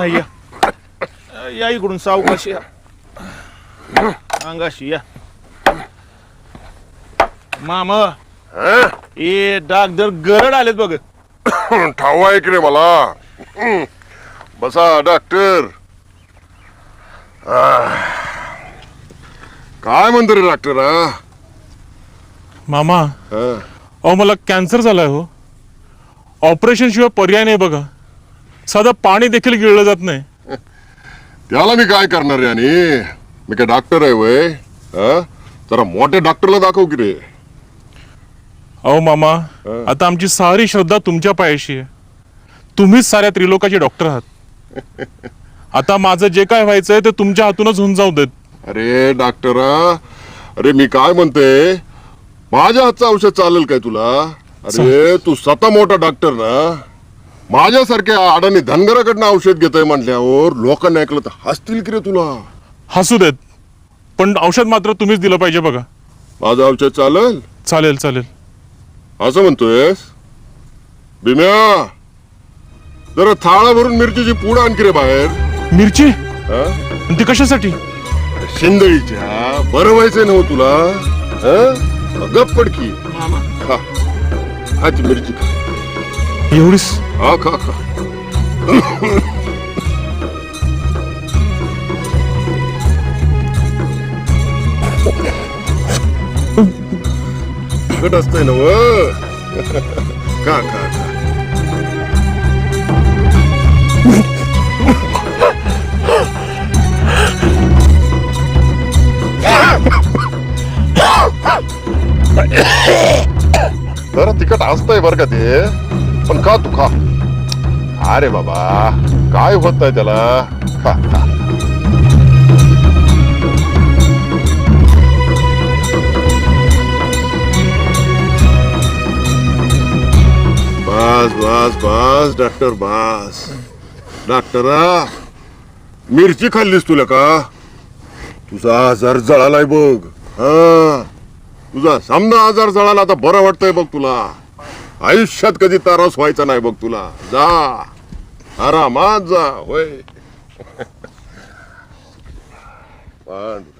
हा, या. या इकडून सावकाशी या. अंगाशी या. मामा ए डागदर गरड आलेत बघ. ठाव आहे की रे मला. हं. बसा डॉक्टर. आह. काय म्हणतो रे डॉक्टर हा? मामा हा? अहो मला कॅन्सर झालाय हो. ऑपरेशन शिवाय पर्याय नाही बघा. साधं पाणी देखील गिळलं जात नाही. त्याला मी काय करणार आणि? मी काय डॉक्टर आहे वय? जरा मोठ्या डॉक्टरला दाखव की रे. अहो मामा आता आमची सारी श्रद्धा तुमच्या पायाशी आहे. तुम्हीच साऱ्या त्रिलोकाचे डॉक्टर आहात. आता माझं जे काय व्हायचंय ते तुमच्या हातूनच होऊन जाऊ देत. अरे डॉक्टर अरे मी काय म्हणते? माझ्या हातचं औषध चालेल काय तुला? अरे तू स्वतः मोठा डॉक्टर ना? माझ्यासारख्या अडाणी धनगराकडनं औषध घेतोय म्हटल्यावर लोकांनी ऐकलं तर हसतील की रे तुला? हसू देत. पण औषध मात्र तुम्हीच दिलं पाहिजे बघा. माझं औषध चालेल? चालेल चालेल. असं म्हणतोयस? भीम्या जरा थाळा भरून मिरचीची पूड आणखी रे बाहेर. मिरची? हा? आणि ती कशासाठी? शिंदळीच्या बरं व्हायचंय ना हो? तुला हा? गप पडकी खा खा ती मिरची खा. एवढीच हा खा खा तिखट असतंय ना व खा खा खा जरा तिखट असतंय बरं का ते पण खा तू खा. अरे बाबा काय होत आहे त्याला? खा खा. बस बस बस डॉक्टर बस. डॉक्टरा मिरची खाल्लीस तुला का? तुझा आजार जळालाय बघ. हा. तुझा समजा आजार जळाला आता बरं वाटतंय बघ तुला. आयुष्यात कधी तारास व्हायचा नाही बघ तुला. जा. आरामात जा. होय.